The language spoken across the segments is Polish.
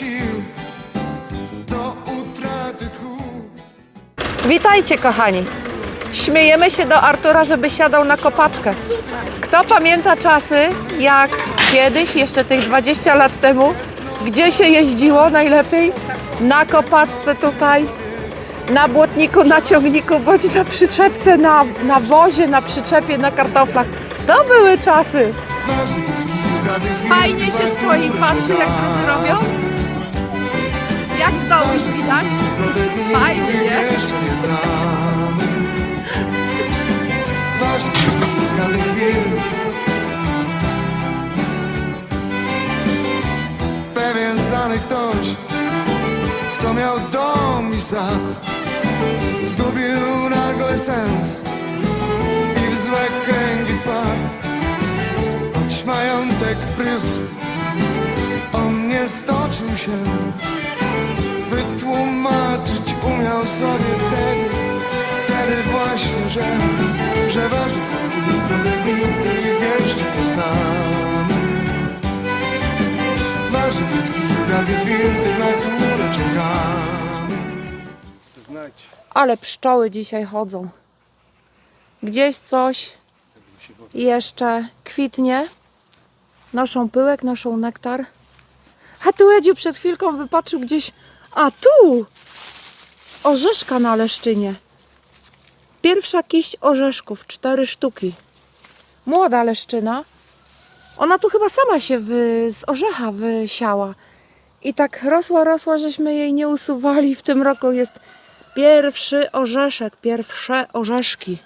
sił do utraty tchu. Witajcie, kochani. Śmiejemy się do Artura, żeby siadał na kopaczkę. Kto pamięta czasy, jak kiedyś, jeszcze tych 20 lat temu, gdzie się jeździło najlepiej? Na kopaczce tutaj, na błotniku, na ciągniku, bądź na przyczepce, na, na wozie, na przyczepie, na kartoflach. To były czasy. Fajnie się stoi i patrzy, jak drugi robią. Jak z dołu widać. Fajnie, jeszcze nie znamy. Ważnych jest kilka tych chwil. Pewien znany ktoś, kto miał dom i sad, zgubił nagle sens i w złe kręgi wpadł. Choć majątek prysł, on nie stoczył się wytłumaczyć umiał sobie wtedy, wtedy właśnie, że, że ważne są dni, których jeszcze nie znamy. Ważne jest kilka tych chwil, na które czekamy. Ale pszczoły dzisiaj chodzą. Gdzieś coś jeszcze kwitnie. Noszą pyłek, noszą nektar. A tu Edziu przed chwilką wypatrzył gdzieś. A tu! Orzeszka na leszczynie. Pierwsza kiść orzeszków, cztery sztuki. Młoda leszczyna. Ona tu chyba sama się wy, z orzecha wysiała. I tak rosła, rosła, żeśmy jej nie usuwali. W tym roku jest Pierwszy orzeszek, pierwsze orzeszki.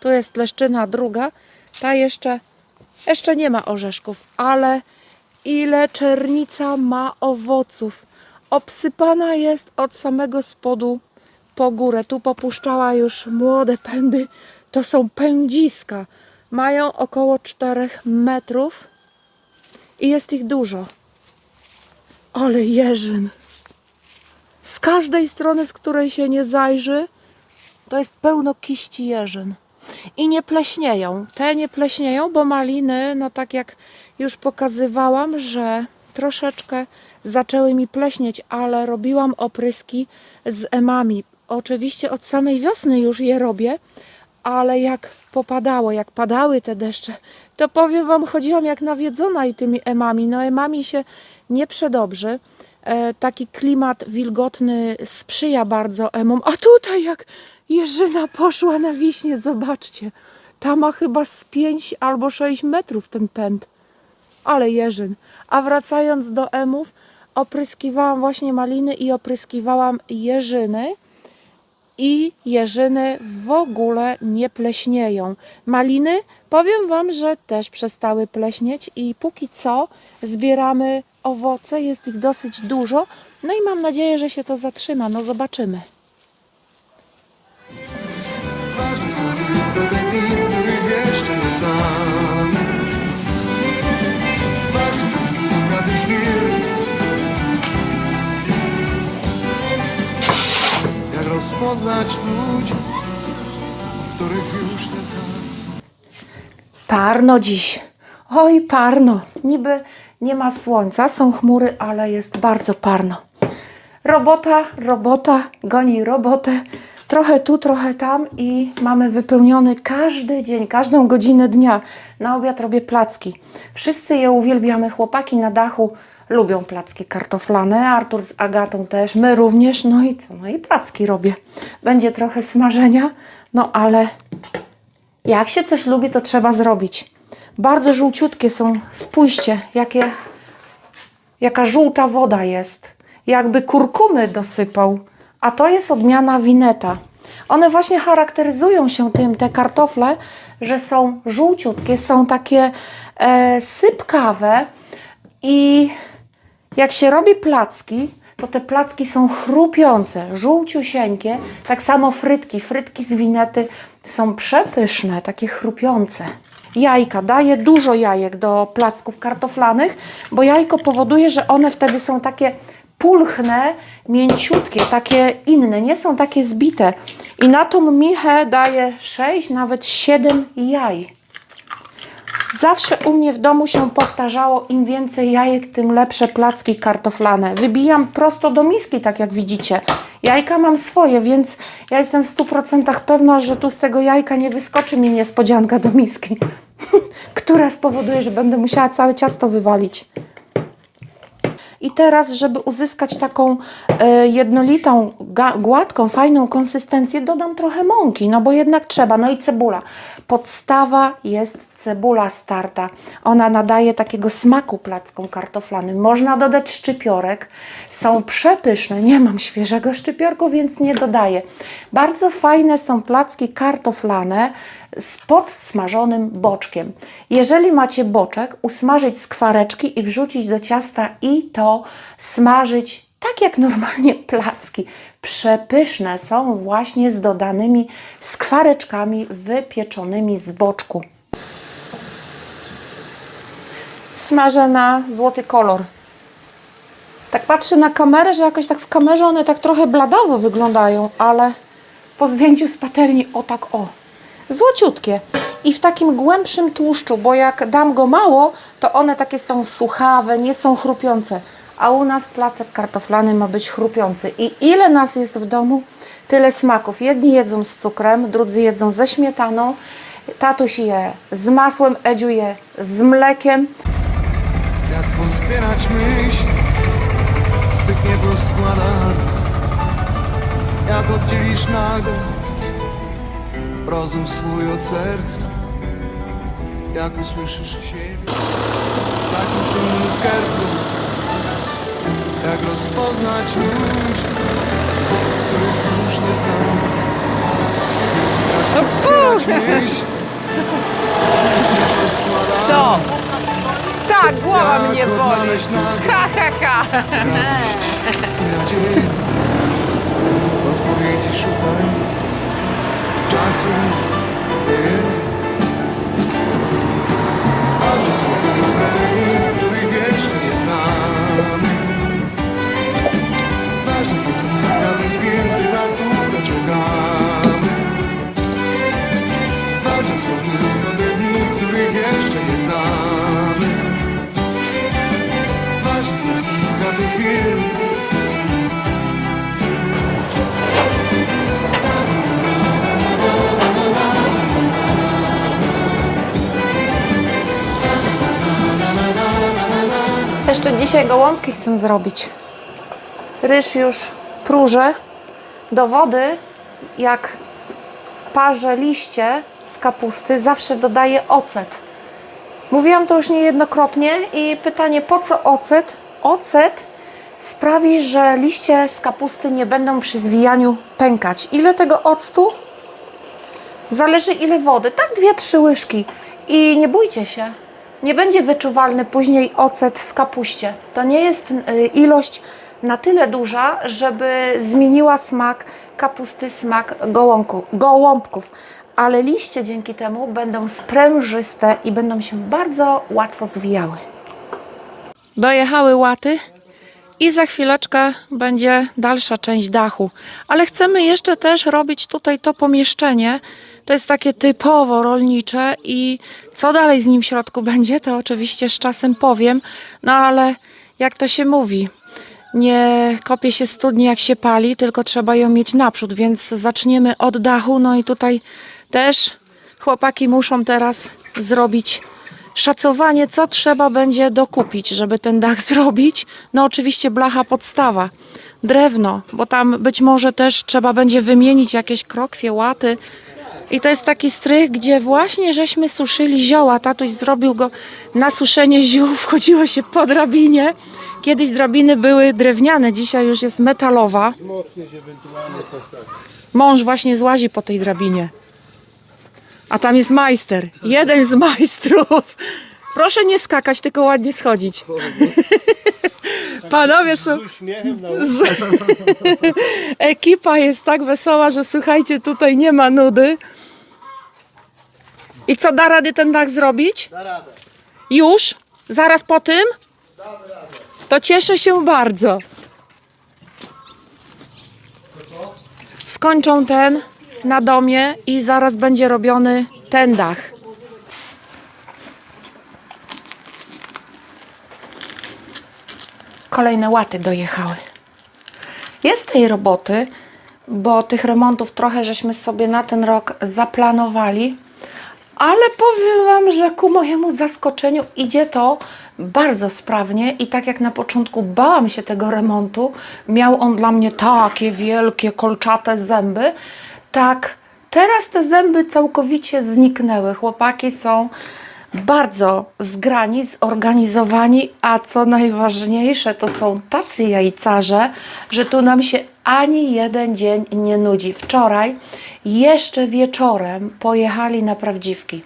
Tu jest leszczyna druga. Ta jeszcze, jeszcze nie ma orzeszków, ale ile czernica ma owoców. Obsypana jest od samego spodu po górę. Tu popuszczała już młode pędy. To są pędziska. Mają około 4 metrów i jest ich dużo. Ale jeżyn. Z każdej strony, z której się nie zajrzy, to jest pełno kiści jeżyn. I nie pleśnieją. Te nie pleśnieją, bo maliny, no tak jak już pokazywałam, że troszeczkę zaczęły mi pleśnieć, ale robiłam opryski z emami. Oczywiście od samej wiosny już je robię, ale jak popadało, jak padały te deszcze, to powiem Wam, chodziłam jak nawiedzona i tymi emami. No emami się nie przedobrzy. E, taki klimat wilgotny sprzyja bardzo emom. A tutaj jak jeżyna poszła na wiśnie, zobaczcie. Ta ma chyba z 5 albo 6 metrów ten pęd. Ale jeżyn. A wracając do emów, opryskiwałam właśnie maliny i opryskiwałam jeżyny i jeżyny w ogóle nie pleśnieją. Maliny, powiem Wam, że też przestały pleśnieć i póki co zbieramy owoce, jest ich dosyć dużo. No i mam nadzieję, że się to zatrzyma. No zobaczymy. Rozpoznać ludzi, których już nie znam. Parno dziś. Oj, parno. Niby nie ma słońca, są chmury, ale jest bardzo parno. Robota, robota, goni robotę. Trochę tu, trochę tam i mamy wypełniony każdy dzień, każdą godzinę dnia. Na obiad robię placki. Wszyscy je uwielbiamy. Chłopaki na dachu lubią placki kartoflane. Artur z Agatą też. My również. No i co? No i placki robię. Będzie trochę smażenia, no ale jak się coś lubi, to trzeba zrobić. Bardzo żółciutkie są. Spójrzcie, jakie, jaka żółta woda jest. Jakby kurkumy dosypał. A to jest odmiana wineta. One właśnie charakteryzują się tym, te kartofle, że są żółciutkie, są takie e, sypkawe i jak się robi placki, to te placki są chrupiące, żółciusieńkie. Tak samo frytki. Frytki z winety są przepyszne, takie chrupiące. Jajka. Daję dużo jajek do placków kartoflanych, bo jajko powoduje, że one wtedy są takie pulchne, mięciutkie, takie inne, nie są takie zbite. I na tą michę daję 6, nawet 7 jaj. Zawsze u mnie w domu się powtarzało, im więcej jajek, tym lepsze placki kartoflane. Wybijam prosto do miski, tak jak widzicie. Jajka mam swoje, więc ja jestem w 100% pewna, że tu z tego jajka nie wyskoczy mi niespodzianka do miski, która spowoduje, że będę musiała całe ciasto wywalić. I teraz, żeby uzyskać taką e, jednolitą, gładką, fajną konsystencję, dodam trochę mąki, no bo jednak trzeba. No i cebula. Podstawa jest cebula starta. Ona nadaje takiego smaku plackom kartoflanym. Można dodać szczypiorek. Są przepyszne. Nie mam świeżego szczypiorku, więc nie dodaję. Bardzo fajne są placki kartoflane z podsmażonym boczkiem. Jeżeli macie boczek, usmażyć skwareczki i wrzucić do ciasta i to smażyć tak jak normalnie placki. Przepyszne są właśnie z dodanymi skwareczkami wypieczonymi z boczku. Smażę na złoty kolor. Tak patrzę na kamerę, że jakoś tak w kamerze one tak trochę bladawo wyglądają, ale po zdjęciu z patelni o tak o. Złociutkie. I w takim głębszym tłuszczu, bo jak dam go mało, to one takie są suchawe, nie są chrupiące. A u nas placek kartoflany ma być chrupiący. I ile nas jest w domu, tyle smaków. Jedni jedzą z cukrem, drudzy jedzą ze śmietaną. Tatuś je z masłem, Edziu je z mlekiem. Jak pozbierać myśl z tych nieposkładanych Jak oddzielisz nagle rozum swój od serca Jak usłyszysz siebie takim szumnym skercu Jak rozpoznać ludzi, których już nie znam Jak myśl z tych nieposkładanych Co? Tak, głowa Jak mnie boli. odnaleźć nagle Ha, ha, ha. radość i nadzieję. Odpowiedzi szukaj, A to są tylko dni, których jeszcze nie znam. Ważne jest kilka tych Jeszcze dzisiaj gołąbki chcę zrobić. Ryż już próży. Do wody, jak parzę liście z kapusty, zawsze dodaję ocet. Mówiłam to już niejednokrotnie i pytanie, po co ocet? Ocet sprawi, że liście z kapusty nie będą przy zwijaniu pękać. Ile tego octu? Zależy ile wody. Tak dwie, trzy łyżki. I nie bójcie się. Nie będzie wyczuwalny później ocet w kapuście. To nie jest y, ilość na tyle duża, żeby zmieniła smak kapusty, smak gołąbku, gołąbków. Ale liście dzięki temu będą sprężyste i będą się bardzo łatwo zwijały. Dojechały łaty i za chwileczkę będzie dalsza część dachu. Ale chcemy jeszcze też robić tutaj to pomieszczenie. To jest takie typowo rolnicze i co dalej z nim w środku będzie, to oczywiście z czasem powiem. No ale jak to się mówi, nie kopie się studni jak się pali, tylko trzeba ją mieć naprzód, więc zaczniemy od dachu. No i tutaj też chłopaki muszą teraz zrobić szacowanie, co trzeba będzie dokupić, żeby ten dach zrobić. No oczywiście blacha podstawa, drewno, bo tam być może też trzeba będzie wymienić jakieś krokwie, łaty. I to jest taki strych, gdzie właśnie żeśmy suszyli zioła. Tatuś zrobił go na suszenie ziół, wchodziło się po drabinie. Kiedyś drabiny były drewniane, dzisiaj już jest metalowa. Mąż właśnie złazi po tej drabinie. A tam jest majster. Jeden z majstrów. Proszę nie skakać, tylko ładnie schodzić. Panowie są. Z... Ekipa jest tak wesoła, że słuchajcie, tutaj nie ma nudy. I co da rady ten dach zrobić? Da radę. Już? Zaraz po tym? To cieszę się bardzo. Skończą ten na domie i zaraz będzie robiony ten dach. Kolejne łaty dojechały. Jest tej roboty, bo tych remontów trochę żeśmy sobie na ten rok zaplanowali, ale powiem Wam, że ku mojemu zaskoczeniu idzie to bardzo sprawnie i tak jak na początku bałam się tego remontu, miał on dla mnie takie wielkie, kolczate zęby, tak teraz te zęby całkowicie zniknęły. Chłopaki są bardzo zgrani, zorganizowani, a co najważniejsze, to są tacy jajcarze, że tu nam się ani jeden dzień nie nudzi. Wczoraj, jeszcze wieczorem, pojechali na prawdziwki.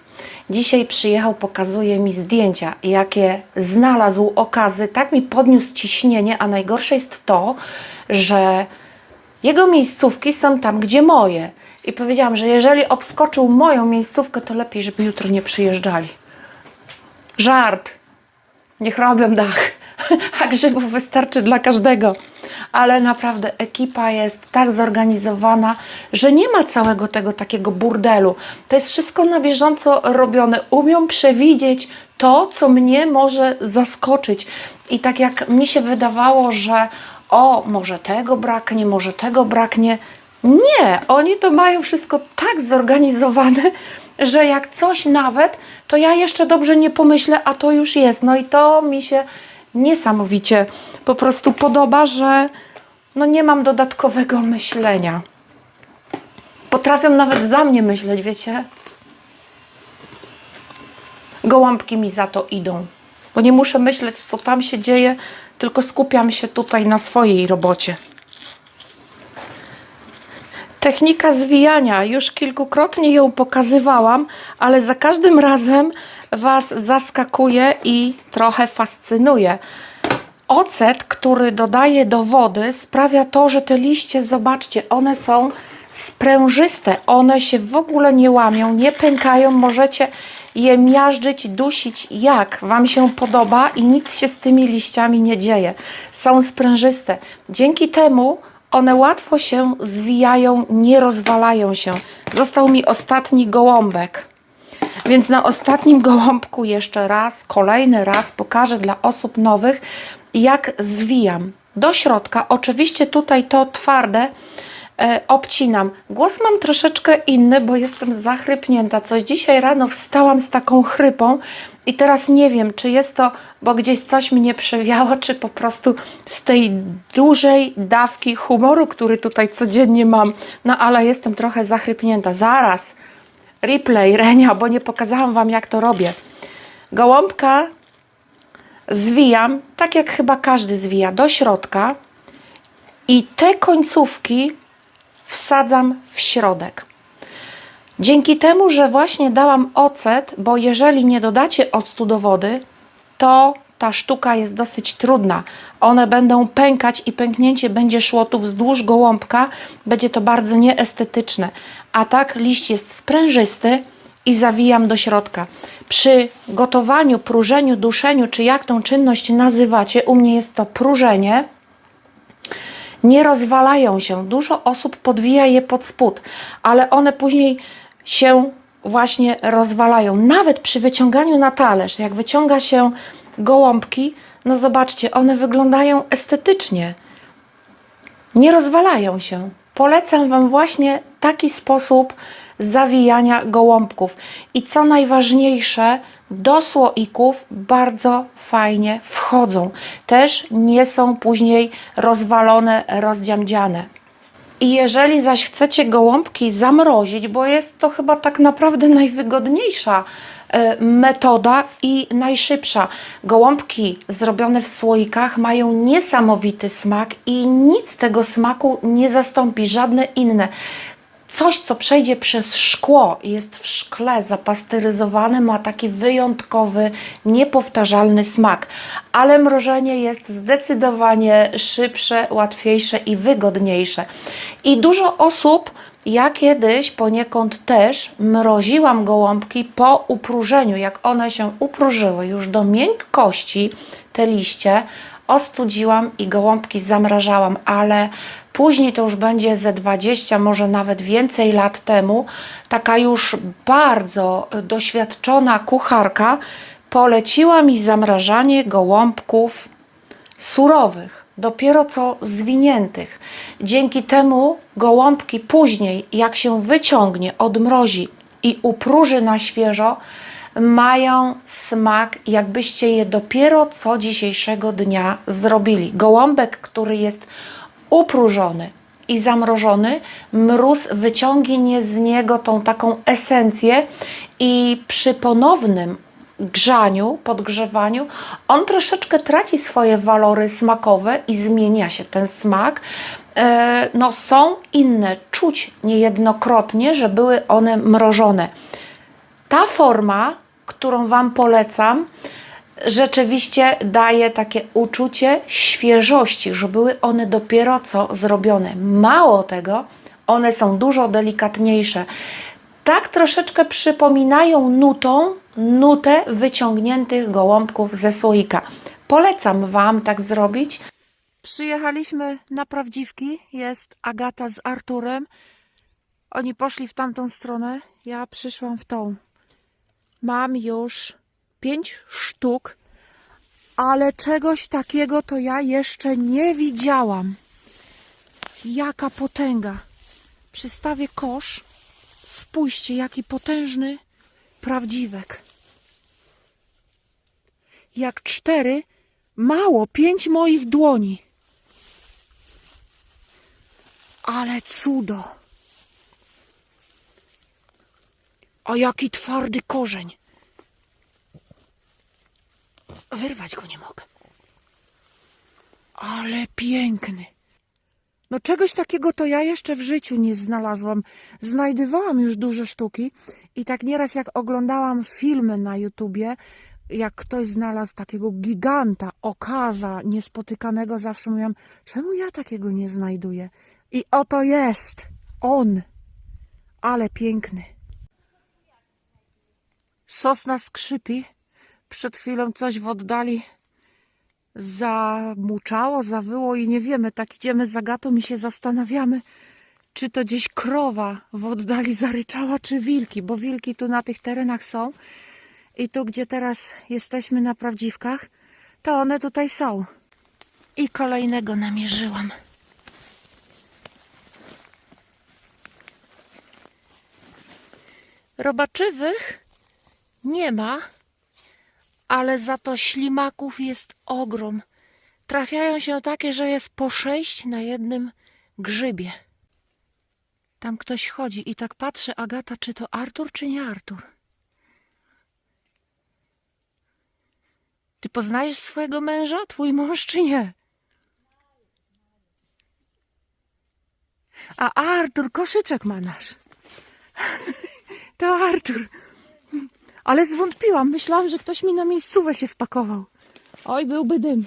Dzisiaj przyjechał, pokazuje mi zdjęcia, jakie znalazł okazy. Tak mi podniósł ciśnienie, a najgorsze jest to, że jego miejscówki są tam, gdzie moje. I powiedziałam, że jeżeli obskoczył moją miejscówkę, to lepiej, żeby jutro nie przyjeżdżali. Żart. Niech robią dach. A grzybów wystarczy dla każdego. Ale naprawdę ekipa jest tak zorganizowana, że nie ma całego tego takiego burdelu. To jest wszystko na bieżąco robione. Umią przewidzieć to, co mnie może zaskoczyć. I tak jak mi się wydawało, że o, może tego braknie, może tego braknie. Nie, oni to mają wszystko tak zorganizowane, że jak coś nawet, to ja jeszcze dobrze nie pomyślę, a to już jest. No i to mi się niesamowicie po prostu podoba, że no nie mam dodatkowego myślenia. Potrafią nawet za mnie myśleć, wiecie? Gołąbki mi za to idą, bo nie muszę myśleć, co tam się dzieje, tylko skupiam się tutaj na swojej robocie. Technika zwijania, już kilkukrotnie ją pokazywałam, ale za każdym razem Was zaskakuje i trochę fascynuje. Ocet, który dodaję do wody, sprawia to, że te liście, zobaczcie, one są sprężyste, one się w ogóle nie łamią, nie pękają, możecie je miażdżyć, dusić jak Wam się podoba i nic się z tymi liściami nie dzieje. Są sprężyste. Dzięki temu one łatwo się zwijają, nie rozwalają się. Został mi ostatni gołąbek. Więc na ostatnim gołąbku jeszcze raz, kolejny raz pokażę dla osób nowych, jak zwijam. Do środka, oczywiście tutaj to twarde obcinam. Głos mam troszeczkę inny, bo jestem zachrypnięta. Coś dzisiaj rano wstałam z taką chrypą i teraz nie wiem, czy jest to, bo gdzieś coś mnie przewiało, czy po prostu z tej dużej dawki humoru, który tutaj codziennie mam. No ale jestem trochę zachrypnięta. Zaraz replay Renia, bo nie pokazałam Wam jak to robię. Gołąbka zwijam, tak jak chyba każdy zwija, do środka i te końcówki wsadzam w środek. Dzięki temu, że właśnie dałam ocet, bo jeżeli nie dodacie octu do wody, to ta sztuka jest dosyć trudna. One będą pękać i pęknięcie będzie szło tu wzdłuż gołąbka. Będzie to bardzo nieestetyczne. A tak liść jest sprężysty i zawijam do środka. Przy gotowaniu, próżeniu, duszeniu, czy jak tą czynność nazywacie, u mnie jest to próżenie, nie rozwalają się. Dużo osób podwija je pod spód, ale one później się właśnie rozwalają. Nawet przy wyciąganiu na talerz, jak wyciąga się gołąbki, no zobaczcie, one wyglądają estetycznie. Nie rozwalają się. Polecam Wam właśnie taki sposób zawijania gołąbków. I co najważniejsze, do słoików bardzo fajnie wchodzą. Też nie są później rozwalone, rozdziamdziane. I jeżeli zaś chcecie gołąbki zamrozić, bo jest to chyba tak naprawdę najwygodniejsza e, metoda i najszybsza. Gołąbki zrobione w słoikach mają niesamowity smak i nic tego smaku nie zastąpi, żadne inne. Coś, co przejdzie przez szkło i jest w szkle zapasteryzowane, ma taki wyjątkowy, niepowtarzalny smak. Ale mrożenie jest zdecydowanie szybsze, łatwiejsze i wygodniejsze. I dużo osób, ja kiedyś poniekąd też mroziłam gołąbki po upróżeniu. Jak one się upróżyły już do miękkości, te liście, ostudziłam i gołąbki zamrażałam, ale później to już będzie ze 20, może nawet więcej lat temu, taka już bardzo doświadczona kucharka poleciła mi zamrażanie gołąbków surowych, dopiero co zwiniętych. Dzięki temu gołąbki później, jak się wyciągnie, odmrozi i upróży na świeżo, mają smak, jakbyście je dopiero co dzisiejszego dnia zrobili. Gołąbek, który jest upróżony i zamrożony, mróz wyciągnie z niego tą taką esencję i przy ponownym grzaniu, podgrzewaniu, on troszeczkę traci swoje walory smakowe i zmienia się ten smak. E, No, są inne, czuć niejednokrotnie, że były one mrożone. Ta forma, którą Wam polecam, rzeczywiście daje takie uczucie świeżości, że były one dopiero co zrobione. Mało tego, one są dużo delikatniejsze. Tak troszeczkę przypominają nutą nutę wyciągniętych gołąbków ze słoika. Polecam Wam tak zrobić. Przyjechaliśmy na prawdziwki. Jest Agata z Arturem. Oni poszli w tamtą stronę, ja przyszłam w tą. Mam już pięć sztuk, ale czegoś takiego to ja jeszcze nie widziałam. Jaka potęga. Przystawię kosz. Spójrzcie, jaki potężny prawdziwek. Jak cztery, mało, pięć moich dłoni. Ale cudo. A jaki twardy korzeń. Wyrwać go nie mogę. Ale piękny. No czegoś takiego to ja jeszcze w życiu nie znalazłam. Znajdywałam już duże sztuki i tak nieraz jak oglądałam filmy na YouTubie, jak ktoś znalazł takiego giganta, okaza niespotykanego, zawsze mówiłam, czemu ja takiego nie znajduję? I oto jest on. Ale piękny. Sosna skrzypi. Przed chwilą coś w oddali zamuczało, zawyło i nie wiemy. Tak idziemy za gatą i się zastanawiamy, czy to gdzieś krowa w oddali zaryczała, czy wilki, bo wilki tu na tych terenach są. I tu, gdzie teraz jesteśmy na prawdziwkach, to one tutaj są. I kolejnego namierzyłam. Robaczywych nie ma, ale za to ślimaków jest ogrom. Trafiają się takie, że jest po sześć na jednym grzybie. Tam ktoś chodzi i tak patrzy, Agata, czy to Artur, czy nie Artur? Ty poznajesz swojego męża, twój mąż, czy nie? A Artur, koszyczek ma nasz. To Artur. Ale zwątpiłam. Myślałam, że ktoś mi na miejscówę się wpakował. Oj, byłby dym.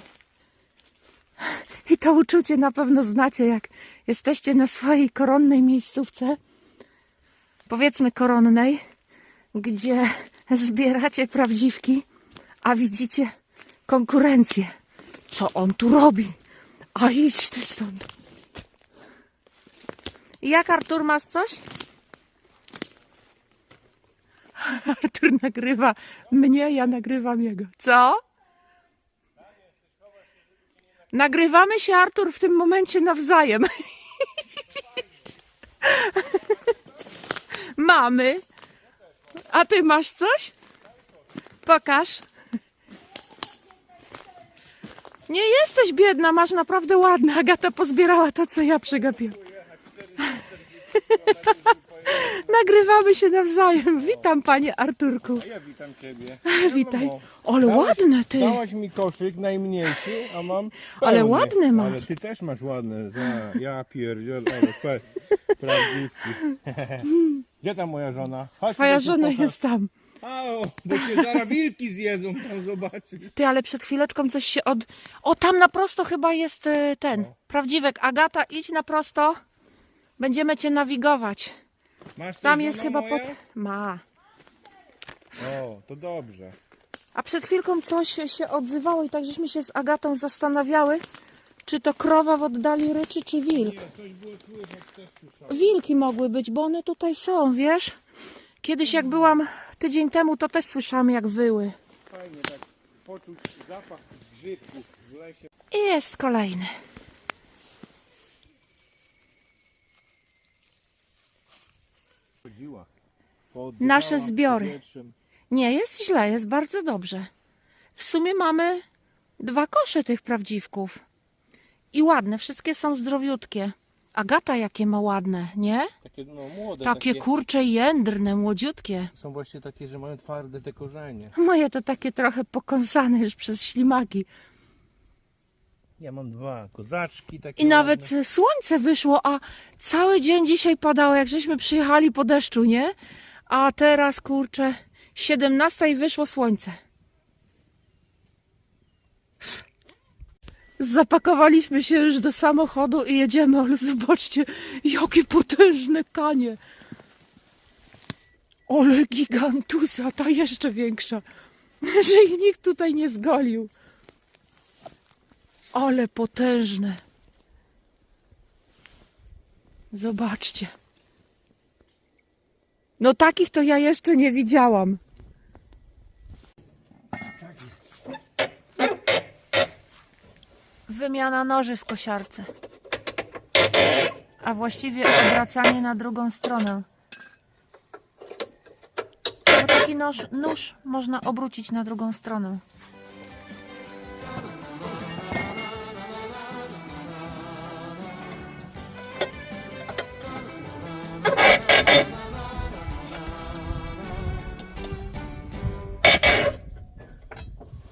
I to uczucie na pewno znacie, jak jesteście na swojej koronnej miejscówce. Powiedzmy koronnej, gdzie zbieracie prawdziwki, a widzicie konkurencję. Co on tu robi? A idź ty stąd. Jak Artur, masz coś? Artur nagrywa mnie, ja nagrywam jego. Co? Nagrywamy się, Artur, w tym momencie nawzajem. Mamy. A ty masz coś? Pokaż. Nie jesteś biedna, masz naprawdę ładne. Agata pozbierała to, co ja przegapiłam. Nagrywamy się nawzajem. Witam, panie Arturku. Ja witam ciebie. Witaj. Ale ładne ty. Dałaś mi koszyk najmniejszy, a mam Ale pełny. ładne masz. Ale ty też masz ładne. Za, ja pierdziel, ale fest. Prawdziwki. Gdzie ta moja żona? Chodź, Twoja żona pokażę. jest tam. A, o, bo cię zaraz wilki zjedzą, tam zobaczysz. Ty, ale przed chwileczką coś się od... O, tam na prosto chyba jest e, ten, prawdziwek. Agata, idź na prosto. Będziemy cię nawigować. Masz Tam jest chyba pod... Ma. O, to dobrze. A przed chwilką coś się odzywało i tak żeśmy się z Agatą zastanawiały, czy to krowa w oddali ryczy, czy wilk. Coś było słychać, też słyszałem. Wilki mogły być, bo one tutaj są, wiesz? Kiedyś jak byłam tydzień temu, to też słyszałam jak wyły. Fajnie tak poczuć zapach grzybków, w lesie I jest kolejny. Chodziła. Nasze zbiory. powietrzem. Nie, jest źle, jest bardzo dobrze. W sumie mamy dwa kosze tych prawdziwków. I ładne, wszystkie są zdrowiutkie. Agata jakie ma ładne, nie? Takie no młode. Takie kurcze jędrne, młodziutkie. Są właśnie takie, że mają twarde te korzenie. Moje to takie trochę pokąsane już przez ślimaki. Ja mam dwa kozaczki takie I nawet ładne. słońce wyszło, a cały dzień dzisiaj padało, jak żeśmy przyjechali po deszczu, nie? A teraz, kurczę, 17 i wyszło słońce. Zapakowaliśmy się już do samochodu i jedziemy, ale zobaczcie, jakie potężne kanie. Ole gigantusa, ta jeszcze większa, że ich nikt tutaj nie zgolił. Ale potężne. Zobaczcie. No takich to ja jeszcze nie widziałam. Wymiana noży w kosiarce. A właściwie obracanie na drugą stronę. Bo taki nóż, nóż można obrócić na drugą stronę.